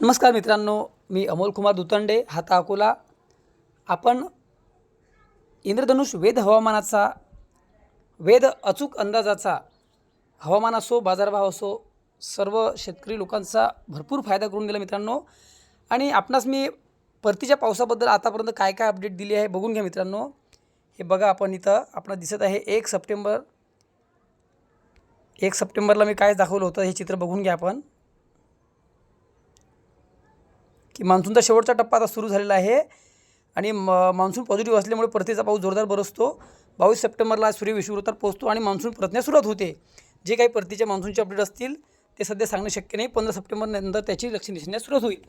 नमस्कार मित्रांनो मी अमोल कुमार दुतंडे हाता अकोला. आपण इंद्रधनुष वेद हवामानाचा वेद अचूक अंदाजाचा हवामान असो बाजारभाव असो सर्व शेतकरी लोकांचा भरपूर फायदा करून दिला मित्रांनो. आणि आपणास मी परतीच्या पावसाबद्दल आतापर्यंत काय काय अपडेट दिली आहे बघून घ्या मित्रांनो. हे बघा आपण इथं आपणास दिसत आहे एक सप्टेंबर. एक सप्टेंबरला मी काय दाखवलं होतं हे चित्र बघून घ्या आपण. की मान्सूनचा शेवटचा टप्पा आता सुरू झालेला आहे. आणि म मान्सून पॉझिटिव्ह असल्यामुळे परतीचा पाऊस जोरदार बरसतो बावीस सप्टेंबरला सूर्य विषुवृत्तावर पोहोचतो आणि मान्सून परतण्यास सुरुवात होते. जे काही परतीच्या मान्सूनचे अपडेट असतील ते सध्या सांगणे शक्य नाही. पंधरा सप्टेंबर नंतर त्याची लक्षण दिसण्यास सुरुवात होईल.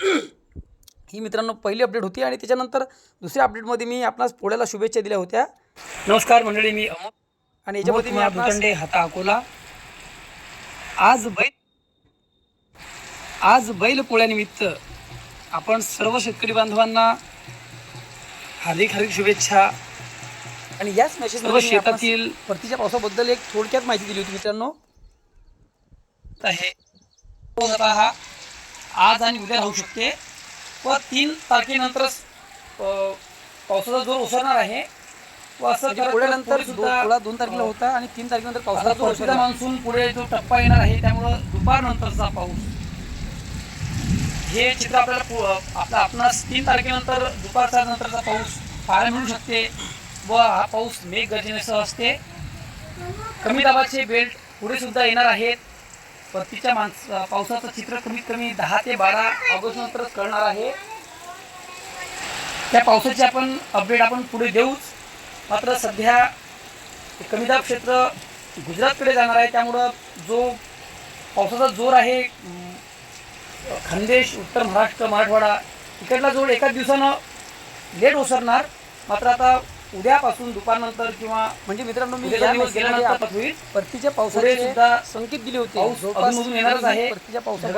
ही मित्रांनो पहिली अपडेट होती आणि त्याच्यानंतर दुसऱ्या अपडेटमध्ये मी आपणास पोळ्याला शुभेच्छा दिल्या होत्या. नमस्कार मंडळी मी अमोल. आणि याच्यामध्ये मी आपणास हाता अकोला. आज बैल आज बैल पोळ्यानिमित्त आपण सर्व शेतकरी बांधवांना हार्दिक हार्दिक शुभेच्छा. आणि याच मेसेज शेतातील परतीच्या पावसाबद्दल एक थोडक्यात माहिती दिली होती मित्रांनो. आहे हा आज आणि उद्या राहू शकते. व तीन तारखेनंतरच अ, पावसाचा जोर ओसरणार आहे. व असं पोळा दोन तारखेला होता आणि तीन तारखेनंतर पावसाचा जोर ओसरला मान्सून पुढे जो टप्पा येणार आहे त्यामुळं दुपारनंतरचा पाऊस. हे चित्र आपल्याला पु- आपला आपणास तीन तारखेनंतर दुपारचा नंतरचा पाऊस पाहायला मिळू शकते व हा पाऊस मेघ गर्जनेसह असते. कमी दाबाचे बेल्ट पुढे सुद्धा येणार आहेत. परतीच्या माणस पावसाचं चित्र कमीत कमी दहा ते बारा ऑगस्ट नंतरच कळणार आहे. त्या पावसाची आपण अपडेट आपण पुढे देऊच. मात्र सध्या कमी दाब क्षेत्र गुजरातकडे जाणार आहे. त्यामुळं जो पावसाचा जोर आहे खानदेश उत्तर महाराष्ट्र मराठवाडा इकडला जोड एकाच दिवसानं लेट ओसरणार. मात्र आता उद्यापासून दुपारनंतर किंवा म्हणजे मित्रांनो मी दिवस गेल्यानंतर होईल परतीच्या पावसाचे सुद्धा संकेत दिले होते. पाऊस अधूनमधून येणारच आहे. परतीच्या पावसाळ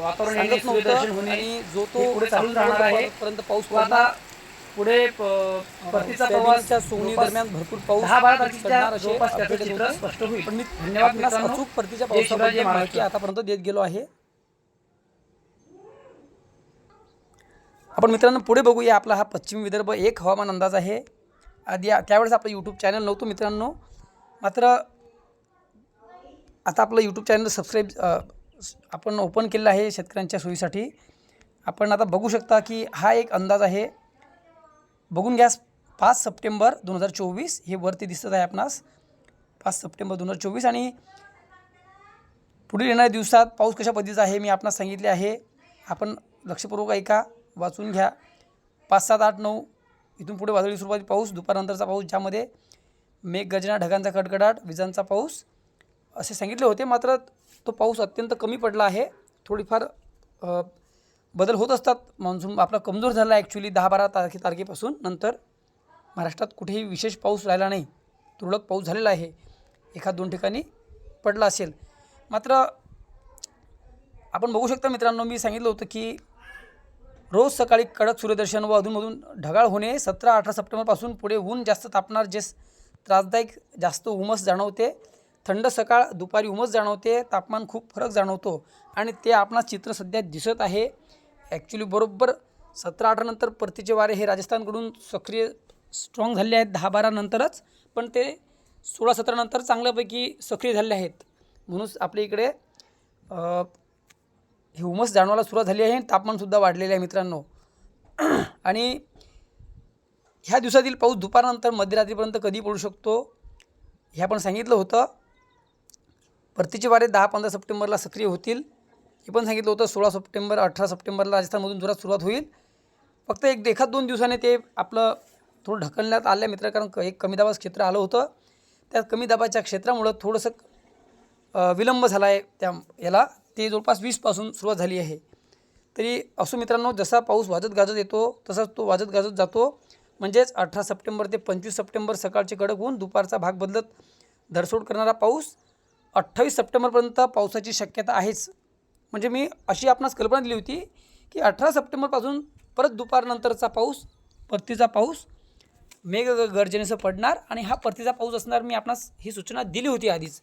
वातावरण येणे सूर्यदर्शन होणे आणि जो तो पुढे चालू राहणार आहे. पर्यंत पाऊस आता पुढे प- परतीचा प्रवासच्या सोंगणी दरम्यान भरपूर पाऊस दहा बारा तारखेच्या जवळपास त्याचं चित्र स्पष्ट होईल. पण मी धन्यवाद मित्रांनो. अचूक परतीच्या पावसाबद्दल माहिती आतापर्यंत देत गेलो आहे. आपण मित्रांनो पुढे बघूया आपला हा पश्चिम विदर्भ एक हवामान अंदाज आहे. आधी त्यावेळेस आपलं यूट्यूब चॅनल नव्हतं मित्रांनो. मात्र आता आपलं यूट्यूब चॅनल सबस्क्राईब आपण ओपन केलेलं आहे शेतकऱ्यांच्या सोयीसाठी. आपण आता बघू शकता की हा एक अंदाज आहे. बघून घ्या पाच सप्टेंबर दोन हजार चोवीस हे वरती दिसत आहे आपणास. पाच सप्टेंबर दोन हजार चोवीस आणि पुढील येणाऱ्या दिवसात पाऊस कशा पद्धतीचा आहे मी आपणास सांगितले आहे. आपण लक्षपूर्वक ऐका. वाचून घ्या. पाच सात आठ नऊ इथून पुढे वादळी स्वरूपाची पाऊस दुपारनंतरचा पाऊस ज्यामध्ये मेघगर्जना ढगांचा कडकडाट विजांचा पाऊस असे सांगितले होते. मात्र तो पाऊस अत्यंत कमी पडला आहे. थोडीफार बदल होत असतात. मान्सून आपला कमजोर झाला ॲक्च्युली दहा बारा तारखे तारखेपासून. नंतर महाराष्ट्रात कुठेही विशेष पाऊस राहिला नाही. तुरळक पाऊस झालेला आहे. एखाद दोन ठिकाणी पडला असेल. मात्र आपण बघू शकता मित्रांनो मी सांगितलं होतं की रोज सकाळी कडक सूर्यदर्शन व अधूनमधून ढगाळ होणे सतरा अठरा सप्टेंबरपासून पुढे ऊन जास्त तापणार जे त्रासदायक जास्त उमस जाणवते. थंड सकाळ दुपारी उमस जाणवते तापमान खूप फरक जाणवतो आणि ते आपणास चित्र सध्या दिसत आहे. ॲक्च्युली बरोबर सतरा अठरा नंतर परतीचे वारे हे राजस्थानकडून सक्रिय स्ट्रॉंग झाले आहेत दहा बारा नंतरच पण ते सोळा सतरानंतर चांगल्यापैकी सक्रिय झाले आहेत. म्हणून आपल्या इकडे ह्युमस जाणवायला सुरुवात झाली आहे आणि तापमानसुद्धा वाढलेले आहे मित्रांनो. आणि ह्या दिवसातील पाऊस दुपारनंतर मध्यरात्रीपर्यंत कधी पडू शकतो हे आपण सांगितलं होतं. परतीचे वारे दहा पंधरा सप्टेंबरला सक्रिय होतील. हे पण सांगितलं होतं सोळा सप्टेंबर अठरा सप्टेंबरला राजस्थानमधून जोरात सुरुवात होईल. फक्त एक एखाद दोन दिवसाने ते आपलं थोडं ढकलण्यात आलं मित्र कारण क- एक कमी दाबाचं क्षेत्र आलं होतं. त्या कमी दाबाच्या क्षेत्रामुळं थोडंसं विलंब झाला आहे त्या याला. ते जवळपास वीसपासून सुरुवात झाली आहे. तरी असो मित्रांनो जसा पाऊस वाजत गाजत येतो तसाच तो वाजत गाजत जातो. म्हणजेच अठरा सप्टेंबर ते पंचवीस सप्टेंबर सकाळचे कडक होऊन दुपारचा भाग बदलत धरसोड करणारा पाऊस अठ्ठावीस सप्टेंबरपर्यंत पावसाची शक्यता आहेच. म्हणजे मी अशी आपणास कल्पना दिली होती की अठरा सप्टेंबरपासून परत दुपारनंतरचा पाऊस परतीचा पाऊस मेघ गर्जनेसह पडणार आणि हा परतीचा पाऊस असणार मी आपणास ही सूचना दिली होती आधीच.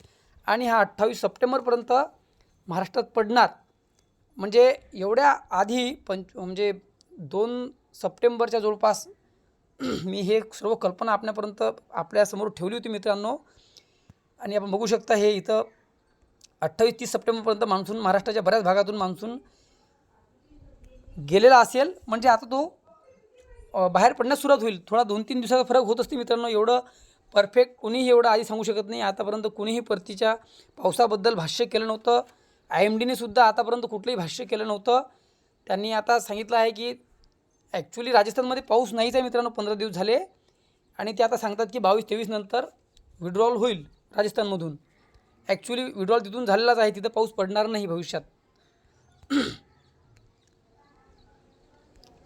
आणि हा अठ्ठावीस सप्टेंबरपर्यंत महाराष्ट्रात पडणार. म्हणजे एवढ्या आधी पंच म्हणजे दोन सप्टेंबरच्या जवळपास मी हे सर्व कल्पना आपल्यापर्यंत आपल्यासमोर ठेवली होती मित्रांनो. आणि आपण बघू शकता हे इथं अठ्ठावीस तीस सप्टेंबरपर्यंत मान्सून महाराष्ट्राच्या बऱ्याच भागातून मान्सून गेलेला असेल. म्हणजे आता तो बाहेर पडण्यास सुरुवात होईल. थोडा दोन तीन दिवसाचा फरक होत असते मित्रांनो. एवढं परफेक्ट कोणीही एवढं आधी सांगू शकत नाही. आतापर्यंत कुणीही परतीच्या पावसाबद्दल भाष्य केलं नव्हतं. आय एम डीने सुद्धा आतापर्यंत कुठलंही भाष्य केलं नव्हतं. त्यांनी आता सांगितलं आहे की ॲक्च्युली राजस्थानमध्ये पाऊस नाहीच आहे मित्रांनो पंधरा दिवस झाले. आणि ते आता सांगतात की बावीस तेवीस नंतर विड्रॉल होईल राजस्थानमधून. ॲक्च्युली विड्रॉल तिथून झालेलाच आहे तिथं पाऊस पडणार नाही भविष्यात.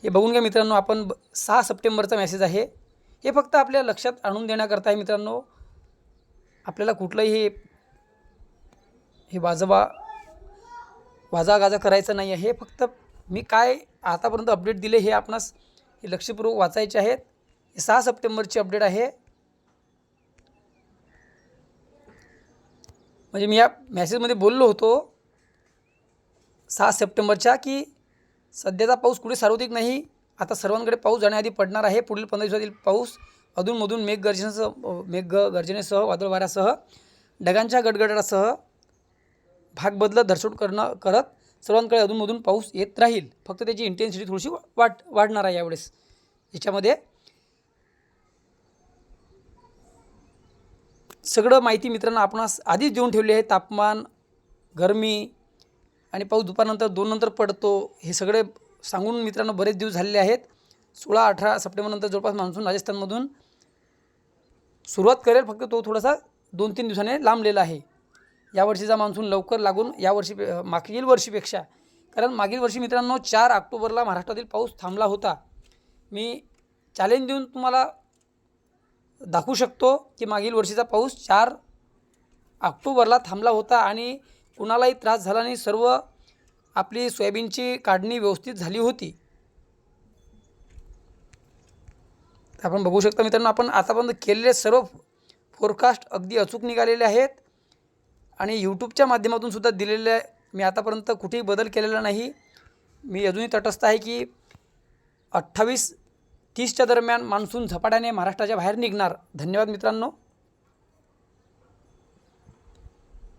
हे बघून घ्या मित्रांनो आपण ब सहा सप्टेंबरचा मेसेज आहे. हे फक्त आपल्या लक्षात आणून देण्याकरता आहे मित्रांनो आपल्याला कुठलंही हे वाजवा वाजागाजा करायचं नाही आहे हे फक्त मी काय आतापर्यंत अपडेट दिले हे आपणास हे लक्षपूर्वक वाचायचे आहेत. हे सहा सप्टेंबरची अपडेट आहे. म्हणजे मी या मॅसेजमध्ये बोललो होतो सहा सप्टेंबरच्या की सध्याचा पाऊस कुठे सार्वत्रिक नाही. आता सर्वांकडे पाऊस जाण्याआधी पडणार आहे. पुढील पंधरा दिवसातील पाऊस अधूनमधून मेघगर्जनेसह मेघ गर्जनेसह वादळ वाऱ्यासह ढगांच्या गडगडाटासह भाग बदलत धरसोड करणं करत सर्वांकडे अधूनमधून पाऊस येत राहील. फक्त त्याची इंटेन्सिटी थोडीशी वाट वाढणार आहे यावेळेस. याच्यामध्ये सगळं माहिती मित्रांनो आपणास आधीच देऊन ठेवली आहे. तापमान गरमी आणि पाऊस दुपारनंतर दोन नंतर पडतो हे सगळे सांगून मित्रांनो बरेच दिवस झालेले आहेत. सोळा अठरा सप्टेंबरनंतर जवळपास मान्सून राजस्थानमधून सुरुवात करेल. फक्त तो थोडासा दोन तीन दिवसाने लांबलेला आहे. यावर्षीचा मान्सून लवकर लागून यावर्षी मागील वर्षीपेक्षा कारण मागील वर्षी मित्रांनो चार ऑक्टोबरला महाराष्ट्रातील पाऊस थांबला होता. मी चॅलेंज देऊन तुम्हाला दाखवू शकतो की मागील वर्षीचा पाऊस चार ऑक्टोबरला थांबला होता आणि कुणालाही त्रास झाला नाही. सर्व आपली सोयाबीनची काढणी व्यवस्थित झाली होती. आपण बघू शकता मित्रांनो आपण आतापर्यंत केलेले सर्व फोरकास्ट अगदी अचूक निघालेले आहेत. आणि यूट्यूबच्या माध्यमातून सुद्धा दिलेले मी आतापर्यंत कुठेही बदल केलेला नाही. मी अजूनही तटस्थ आहे की अठ्ठावीस तीसच्या दरम्यान मान्सून झपाट्याने महाराष्ट्राच्या बाहेर निघणार. धन्यवाद मित्रांनो.